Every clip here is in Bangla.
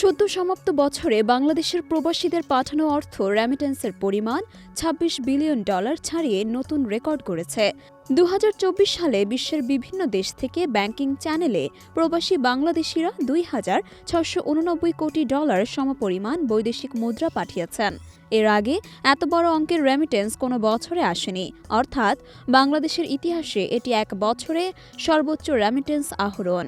সদ্য সমাপ্ত বছরে বাংলাদেশের প্রবাসীদের পাঠানো অর্থ রেমিটেন্সের পরিমাণ ২৬ বিলিয়ন ডলার ছাড়িয়ে নতুন রেকর্ড করেছে। দু হাজার চব্বিশ সালে বিশ্বের বিভিন্ন দেশ থেকে ব্যাংকিং চ্যানেলে প্রবাসী বাংলাদেশিরা দুই হাজার ছশো উননব্বই কোটি ডলার সমপরিমাণ বৈদেশিক মুদ্রা পাঠিয়েছেন। এর আগে এত বড় অঙ্কের রেমিটেন্স কোনো বছরে আসেনি। অর্থাৎ বাংলাদেশের ইতিহাসে এটি এক বছরে সর্বোচ্চ রেমিটেন্স আহরণ।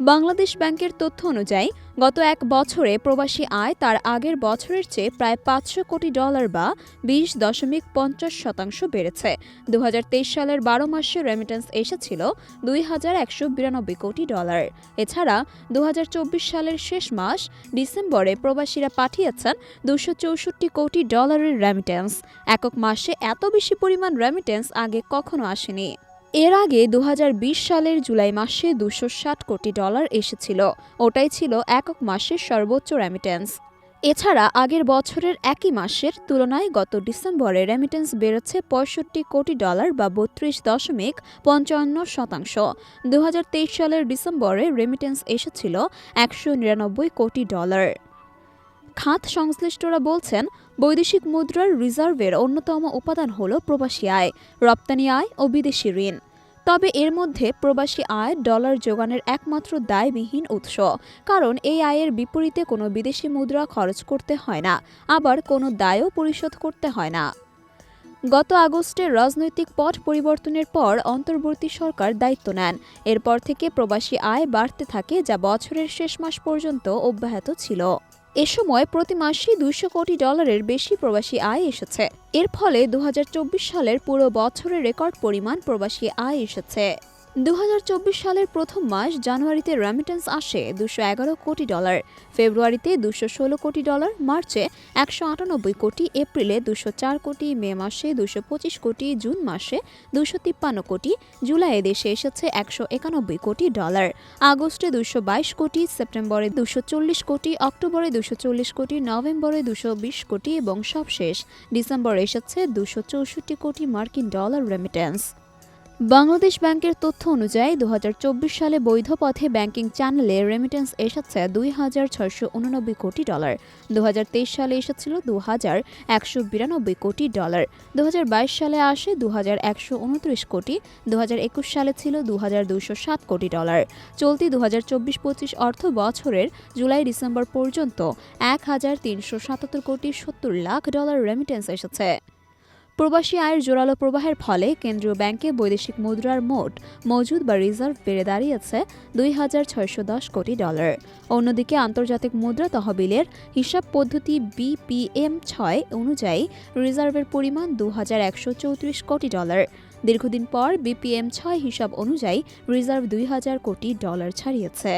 বাংলাদেশ ব্যাংকের তথ্য অনুযায়ী, গত এক বছরে প্রবাসী আয় তার আগের বছরের চেয়ে প্রায় পাঁচশো কোটি ডলার বা বিশ দশমিক পঞ্চাশ শতাংশ বেড়েছে। দু হাজার তেইশ সালের বারো মাসে রেমিটেন্স এসেছিল দুই হাজার একশো বিরানব্বই কোটি ডলার। এছাড়া দু হাজার চব্বিশ সালের শেষ মাস, ডিসেম্বরে প্রবাসীরা পাঠিয়েছেন দুশো চৌষট্টি কোটি ডলারের রেমিটেন্স একক মাসে এত বেশি পরিমাণ রেমিটেন্স আগে কখনো আসেনি। এর আগে দু হাজার বিশ সালের জুলাই মাসে দুশো কোটি ডলার এসেছিল। ওটাই ছিল একক মাসের সর্বোচ্চ রেমিটেন্স এছাড়া আগের বছরের একই মাসের তুলনায় গত ডিসেম্বরে রেমিটেন্স বেড়েছে পঁয়ষট্টি কোটি ডলার বা বত্রিশ দশমিক পঞ্চান্ন শতাংশ। দু হাজার তেইশ সালের ডিসেম্বরে রেমিটেন্স এসেছিল একশো নিরানব্বই কোটি ডলার। খাত সংশ্লিষ্টরা বলছেন, বৈদেশিক মুদ্রার রিজার্ভের অন্যতম উপাদান হল প্রবাসী আয়, রপ্তানি আয় ও বিদেশি ঋণ। তবে এর মধ্যে প্রবাসী আয় ডলার যোগানের একমাত্র দায়বিহীন উৎস, কারণ এই আয়ের বিপরীতে কোনো বিদেশি মুদ্রা খরচ করতে হয় না, আবার কোনো দায়ও পরিশোধ করতে হয় না। গত আগস্টে রাজনৈতিক পট পরিবর্তনের পর অন্তর্বর্তী সরকার দায়িত্ব নেন। এরপর থেকে প্রবাসী আয় বাড়তে থাকে যা বছরের শেষ মাস পর্যন্ত অব্যাহত ছিল। এ সময় প্রতি মাসে দুইশো কোটি ডলারের বেশি প্রবাসী আয় এসেছে। এর ফলে দু হাজার চব্বিশ সালের পুরো বছরের রেকর্ড পরিমাণ প্রবাসী আয় এসেছে। দু হাজার চব্বিশ সালের প্রথম মাস জানুয়ারিতে রেমিটেন্স আসে দুশো কোটি ডলার। ফেব্রুয়ারিতে দুশো কোটি ডলার, মার্চে একশো আটানব্বই কোটি, এপ্রিলে দুশো কোটি, মে মাসে দুশো কোটি, জুন মাসে দুশো কোটি জুলাইয়ে দেশে এসেছে একশো একানব্বই কোটি ডলার। আগস্টে দুশো কোটি, সেপ্টেম্বরে দুশো কোটি, অক্টোবরে দুশো কোটি, নভেম্বরে দুশো কোটি এবং সবশেষ ডিসেম্বরে এসেছে দুশো কোটি মার্কিন ডলার রেমিটেন্স বাংলাদেশ ব্যাংকের তথ্য অনুযায়ী দু হাজার চব্বিশ সালে বৈধ পথে ব্যাংকিং চ্যানেলে রেমিটেন্স এসেছে দুই হাজার ছয়শো উননব্বই কোটি ডলার। দু হাজার তেইশ সালে এসেছিল দু হাজার একশো বিরানব্বই কোটি ডলার। দু হাজার বাইশ সালে আসে দু হাজার একশো উনত্রিশ কোটি। দু হাজার একুশ সালে ছিল দু হাজার দুশো সাত কোটি ডলার। চলতি দু হাজার চব্বিশ পঁচিশ অর্থ বছরের জুলাই ডিসেম্বর পর্যন্ত এক হাজার তিনশো সাতাত্তর কোটি সত্তর লাখ ডলার রেমিটেন্স এসেছে। প্রবাসী আয়ের জোরালো প্রবাহের ফলে কেন্দ্রীয় ব্যাংকে বৈদেশিক মুদ্রার মোট মজুদ বা রিজার্ভ বেড়ে দাঁড়িয়েছে দুই হাজার ছয়শো দশ কোটি ডলার। অন্যদিকে আন্তর্জাতিক মুদ্রা তহবিলের হিসাব পদ্ধতি বিপিএম ছয় অনুযায়ী রিজার্ভের পরিমাণ দু হাজার একশো চৌত্রিশ কোটি ডলার। দীর্ঘদিন পর বিপিএম ছয় হিসাব অনুযায়ী রিজার্ভ দুই হাজার কোটি ডলার ছাড়িয়েছে।